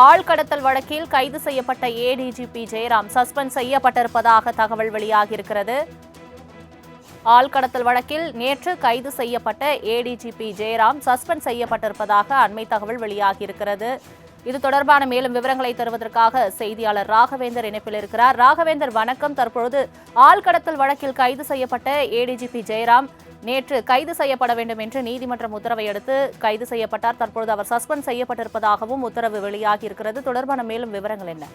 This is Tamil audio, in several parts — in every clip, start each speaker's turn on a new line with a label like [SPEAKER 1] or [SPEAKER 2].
[SPEAKER 1] ஆழ்கடத்தல் வழக்கில் கைது செய்யப்பட்ட ஏடிஜிபி ஜெயராம் சஸ்பெண்ட் செய்யப்பட்டிருப்பதாக தகவல் வெளியாகியிருக்கிறது. ஆழ்கடத்தல் வழக்கில் நேற்று கைது செய்யப்பட்ட ஏடிஜிபி ஜெயராம் சஸ்பெண்ட் செய்யப்பட்டிருப்பதாக அண்மை தகவல் வெளியாகியிருக்கிறது. இது தொடர்பான மேலும் விவரங்களை தருவதற்காக செய்தியாளர் ராகவேந்தர் இணைப்பில் இருக்கிறார். ராகவேந்தர் வணக்கம். தற்பொழுது ஆழ்கடத்தல் வழக்கில் கைது செய்யப்பட்ட ஏடிஜிபி ஜெயராம் நேற்று கைது செய்யப்பட வேண்டும் என்று நீதிமன்றம் உத்தரவை அடுத்து கைது செய்யப்பட்டார். தற்பொழுது அவர் சஸ்பெண்ட் செய்யப்பட்டிருப்பதாகவும் உத்தரவு வெளியாகியிருக்கிறது. தொடர்பான மேலும் விவரங்கள் என்ன?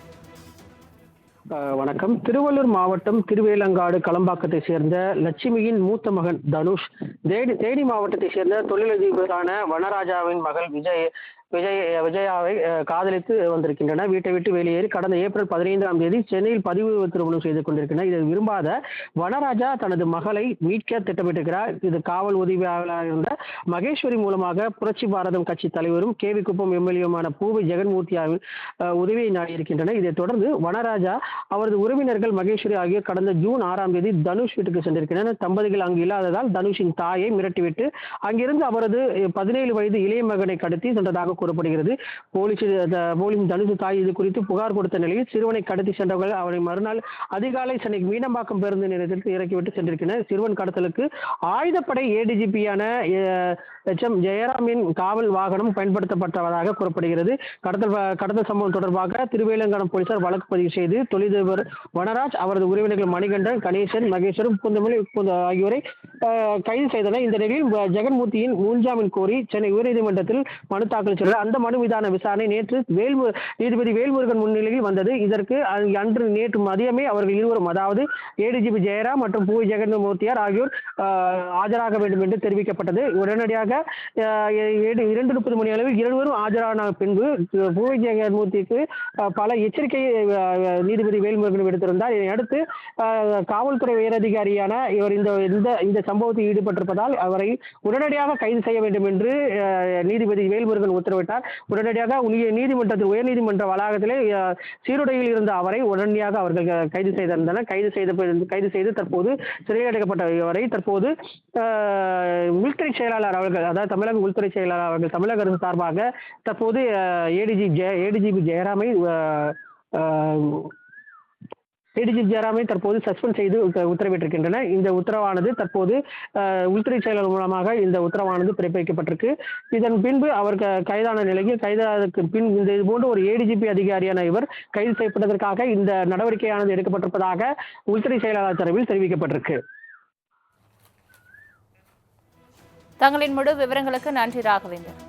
[SPEAKER 2] வணக்கம். திருவள்ளூர் மாவட்டம் திருவேலங்காடு களம்பாக்கத்தை சேர்ந்த லட்சுமியின் மூத்த மகன் தனுஷ் தேனி தேனி மாவட்டத்தை சேர்ந்த தொழிலதிபரான வனராஜாவின் மகள் விஜய் விஜய் விஜயாவை காதலித்து வந்திருக்கின்றன. வீட்டை விட்டு வெளியேறி கடந்த ஏப்ரல் பதினைந்தாம் தேதி சென்னையில் பதிவு திருமணம் செய்து கொண்டிருக்கின்றன. இதை விரும்பாத வனராஜா தனது மகளை மீட்க திட்டமிட்டிருக்கிறார். இது காவல் உதவியாளராக இருந்த மகேஸ்வரி மூலமாக புரட்சி பாரதம் கட்சி தலைவரும் கேவி குப்பம் எம்எல்ஏமான பூவை ஜெகன்மூர்த்தியாவின் உதவியை நாடியிருக்கின்றன. இதைத் தொடர்ந்து வனராஜா அவரது உறவினர்கள் மகேஸ்வரி ஆகியோர் கடந்த ஜூன் ஆறாம் தேதி தனுஷ் வீட்டுக்கு சென்றிருக்கின்றனர். தம்பதிகள் அங்கு இல்லாததால் தனுஷின் தாயை மிரட்டிவிட்டு அங்கிருந்து அவரது பதினேழு வயது இளைய மகனை கடத்தி சென்றதாக கூறப்படுகிறது. போலீஸ் போலீஸ் தனுஷ் தாய் இது குறித்து புகார் கொடுத்த நிலையில் சிறுவனை கடத்தி சென்றவர்கள் அவரை மறுநாள் அதிகாலை சென்னை மீனம்பாக்கம் பேருந்து நிலையத்தில் இறக்கிவிட்டு சென்றிருக்கின்றனர். சிறுவன் கடத்தலுக்கு ஆயுதப்படை ஏடிஜிபியான எச் எம் ஜெயராமின் காவல் வாகனம் பயன்படுத்தப்பட்டதாக கூறப்படுகிறது. கடத்தல் கடத்தல் சம்பவம் தொடர்பாக திருவேலங்கானம் போலீசார் வழக்கு பதிவு செய்து தொழிலதிபர் வனராஜ் அவரது உறவினர்கள் மணிகண்டன் கணேசன் மகேஸ்வரன் புந்தமொழி ஆகியோரை கைது செய்தனர். இந்த நிலையில் ஜெகன்மூர்த்தியின் முன்ஜாமீன் கோரி சென்னை உயர்நீதிமன்றத்தில் மனு தாக்கல் அந்த மனு மீதான விசாரணை நேற்று வேல்மு நீதிபதி வேல்முருகன் முன்னிலையில் வந்தது. இதற்கு அன்று நேற்று மதியமே அவர்கள் இருவரும் அதாவது ஏடிஜிபி ஜெயராம் மற்றும் பூ ஜெகன்மூர்த்தியார் ஆகியோர் ஆஜராக வேண்டும் என்று தெரிவிக்கப்பட்டது. உடனடியாக ஏழு- இரண்டு முப்பது மணி அளவில் இருவரும் ஆஜரான பின்பு பூவை ஜெகன்மூர்த்திக்கு பல எச்சரிக்கையை நீதிபதி வேல்முருகன் விடுத்திருந்தார். இதையடுத்து காவல்துறை உயரதிகாரியான இவர் இந்த இந்த இந்த சம்பவத்தில் ஈடுபட்டிருப்பதால் அவரை உடனடியாக கைது செய்ய வேண்டும் என்று நீதிபதி வேல்முருகன் உத்தரவு உத்தரவிட்டார் உடனடியாக உயர் நீதிமன்றத்தில் உயர்நீதிமன்ற வளாகத்திலே சீருடையில் இருந்த அவரை உடனடியாக அவர்கள் கைது செய்திருந்தனர். கைது செய்த கைது செய்து தற்போது சிறையில் அடைக்கப்பட்ட இவரை தற்போது உள்துறை செயலாளர் அவர்கள் அதாவது தமிழக உள்துறை செயலாளர் அவர்கள் தமிழக அரசு சார்பாக தற்போது ஏடிஜி ஜெய ஏடிஜிபி ஜெயராமை ஏடிஜி ஜெயராமை தற்போது சஸ்பெண்ட் செய்து உத்தரவிட்டிருக்கின்றன. இந்த உத்தரவானது தற்போது உள்துறை செயலர் மூலமாக இந்த உத்தரவானது பிறப்பிக்கப்பட்டிருக்கு. இதன் பின்பு அவர் கைதான நிலையில் கைதானதுக்கு பின் இந்த இது போன்ற ஒரு ஏடிஜிபி அதிகாரியான இவர் கைது செய்யப்பட்டதற்காக இந்த நடவடிக்கையானது எடுக்கப்பட்டிருப்பதாக உள்துறை செயலாளர் தரவில் தெரிவிக்கப்பட்டிருக்கு.
[SPEAKER 1] தங்களின் முழு விவரங்களுக்கு நன்றி ராகவேந்தர்.